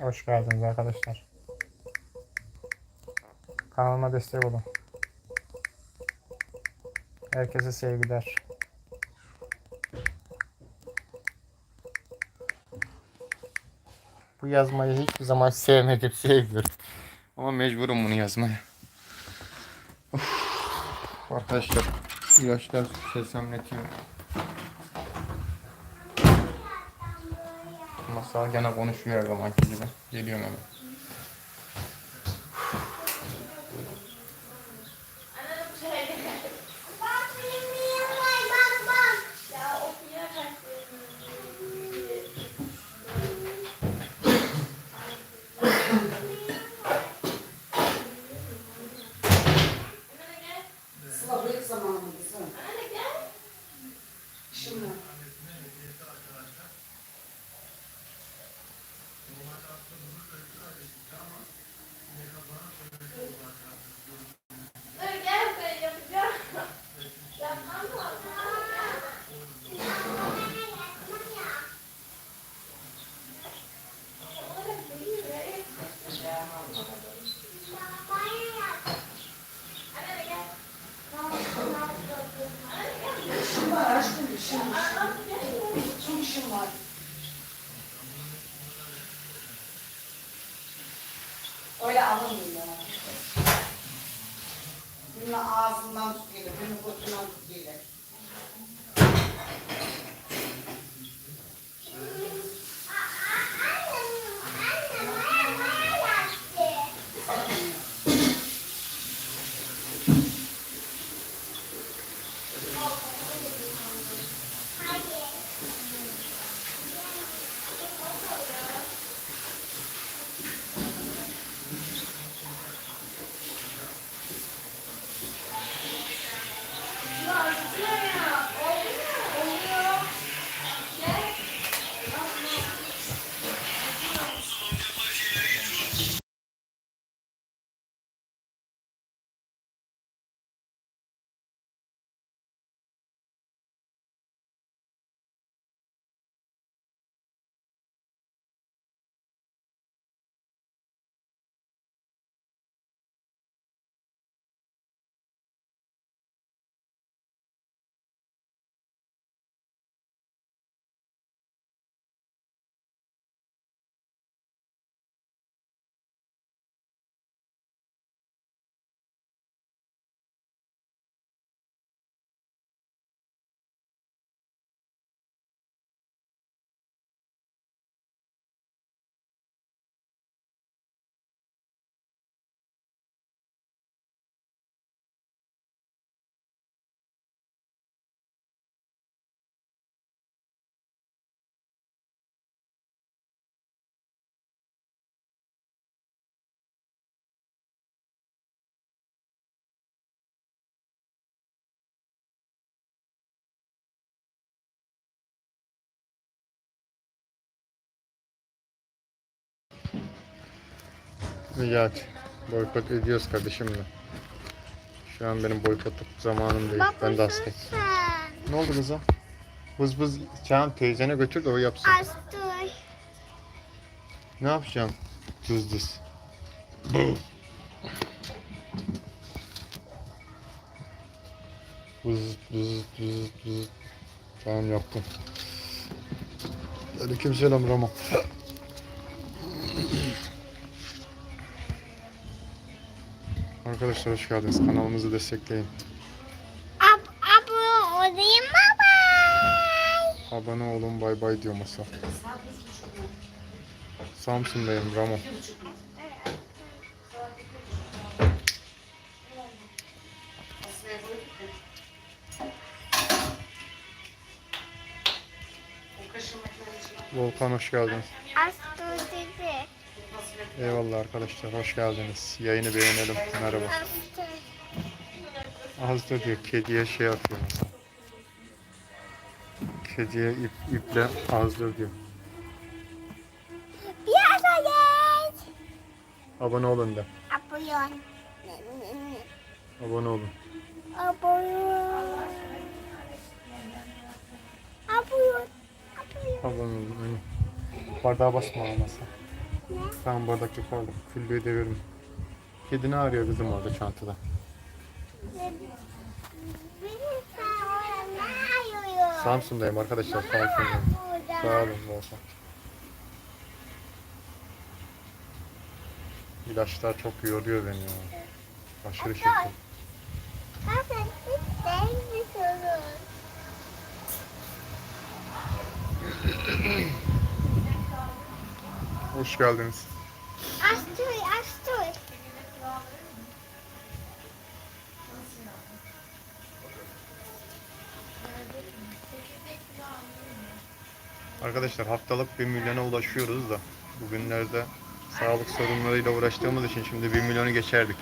Hoş geldiniz arkadaşlar. Kanalıma destek olun. Herkese sevgiler. Bu yazmayı hiçbir zaman sevmedim, sevmiyorum. Ama mecburum bunu yazmaya. Of, arkadaşlar, ilaçlar sesamletiyor. Masal gene konuşuyor her zamanki gibi. Geliyorum hemen. Sıla bıyık zamanı kızım. Şimdi. İşim var aşkım işim. Çok işim var. Öyle alınmıyor. Birinin ağzından tut gelir, birinin götünden hadi. Boykot ediyoruz kardeşimle. Şu an benim boykotluk zamanım değil. ben de hastayım. Ne oldu kızım? Bız bız Çağan teyzene götür de o yapsın. Astır. Ne yapacaksın? Dız dız. Bız bız bız bız. Tamam yaptım. Aleyküm selam Ramo. Arkadaşlar hoş geldiniz. Kanalımızı destekleyin. Ab abla olayım baba. Abone olun bay bay diyor masa. Samsun'dayım Ramo. Volkan hoş geldiniz. Eyvallah arkadaşlar hoş geldiniz. Yayını beğenelim. Merhaba. Az da diyor kediye şey yapıyor mesela. Kediye ip, iple azdır diyor. Biraz ayet. Abone olun da. Abone olun. Abuyon. Abuyon. Abuyon. Abone olun. aynen. Bardağa basma ne? Tamam bardaklık aldım. Küllüğü deviririm. Kedini arıyor bizim orada çantada. Samsun'dayım arkadaşlar. Samsun'dayım. Sağ olun. Olsun. İlaçlar çok yoruyor beni ya. Aşırı şekilde. Hoş geldiniz. Açtır, açtır. Arkadaşlar haftalık 1 milyona ulaşıyoruz da bugünlerde sağlık sorunlarıyla uğraştığımız için şimdi 1 milyonu geçerdik.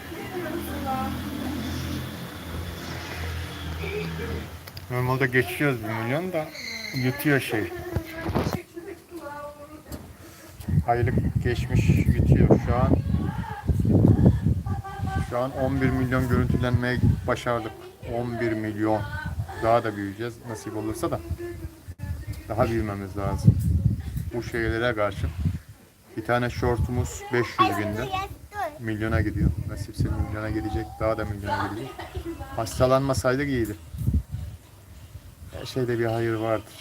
Normalde geçiyoruz 1 milyon da yutuyor şey. Aylık geçmiş yutuyor. Şu an şu an 11 milyon görüntülenmeye başardık. 11 milyon. Daha da büyüyeceğiz nasip olursa da daha büyümemiz lazım. Bu şeylere karşı. Bir tane şortumuz 500 binde. Milyona gidiyor. Nasipse milyona gidecek. Daha da milyona gidecek. Hastalanmasaydık iyiydi. Her şeyde bir hayır vardır.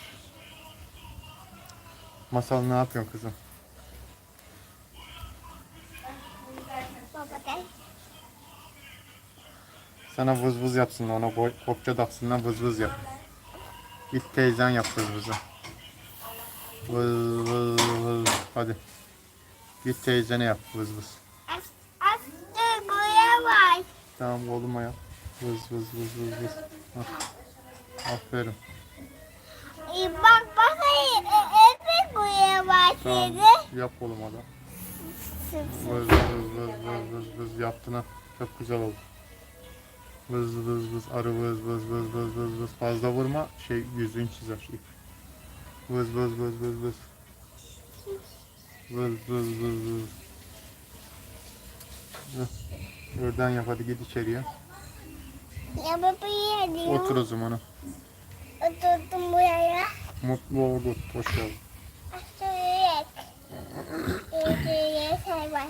Masal ne yapıyorsun kızım? Baba gel. Sana vız vız yapsın ona boy, kopça taksınlar vız vız yap. Git teyzen yap vız vızı. Vız vız vız. Hadi. Git teyzene yap vız vız. Açtır, buraya var. Tamam oğluma yap. Vız vız vız vız vız. Hah. Aferin. İyi bak bak e, evet buraya var Tamam. şimdi. Yap oğluma da. Vız vız vız vız vız vız yaptın ha. Çok güzel oldu. Vız vız vız arı vız vız vız vız vız vız. Fazla vurma şey yüzün çizer. ip. Vız vız vız vız vız. Vız vız vız vız. Oradan yap hadi git içeriye. Ya baba yedim. Otur o zaman. Oturdum buraya. Mutlu olduk. Hoş geldin. Açtırık. İyi şey var.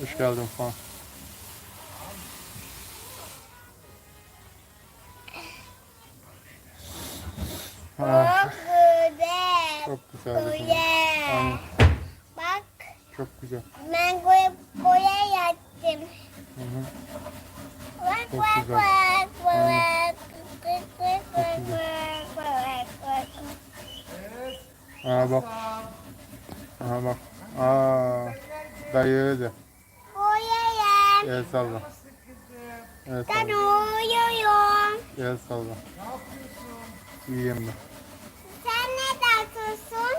Hoş geldin falan. Ah, Çok güzel. çok güzel. bir şey. Güzel. Aynen, Bak çok güzel. ben boya, boya yaptım. Hı hı. Bak Çok bak güzel. bak bak. Aynen. Bak bak bak güzel. bak bak bak. Aha bak. Aha bak. Aa, dayı de. Boyayım. El salla. El Ben salla. uyuyorum. El salla. İyiyim ben. Sen ne yapıyorsun?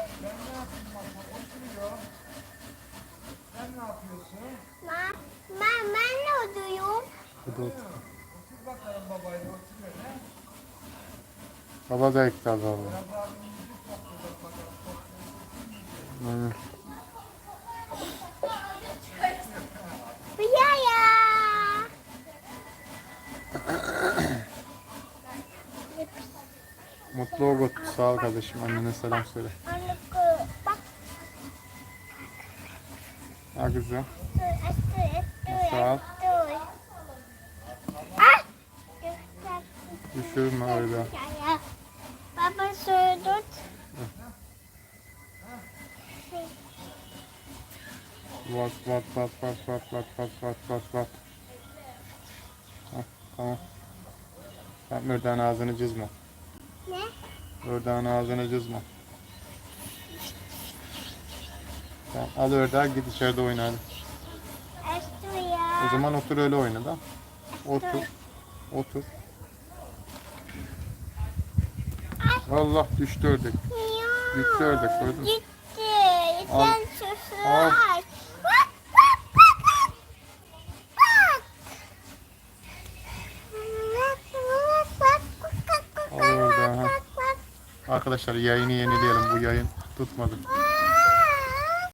Sen ne yapıyorsun? Ben, ben, ben de uyuyorum. Hadi otur. Baba da ektal baba. Aynen. Ol. Sağ ol kardeşim. Annene selam söyle. Ha dur, Sağ ol. Düşürme öyle. Baba şöyle tut. Vat vat vat vat vat vat vat vat vat vat. Tamam. Sen oradan ağzını cızma. Ne? Oradan ağzını cızma. Tamam, al ördeği git içeride oyna hadi. Açtı ya. O zaman otur öyle oyna da. Otur. Otur. Allah düştü ördek. Gitti ördek, gördün mü? Gitti. Al. Sen Arkadaşlar yayını yenileyelim. Bu yayın tutmadı.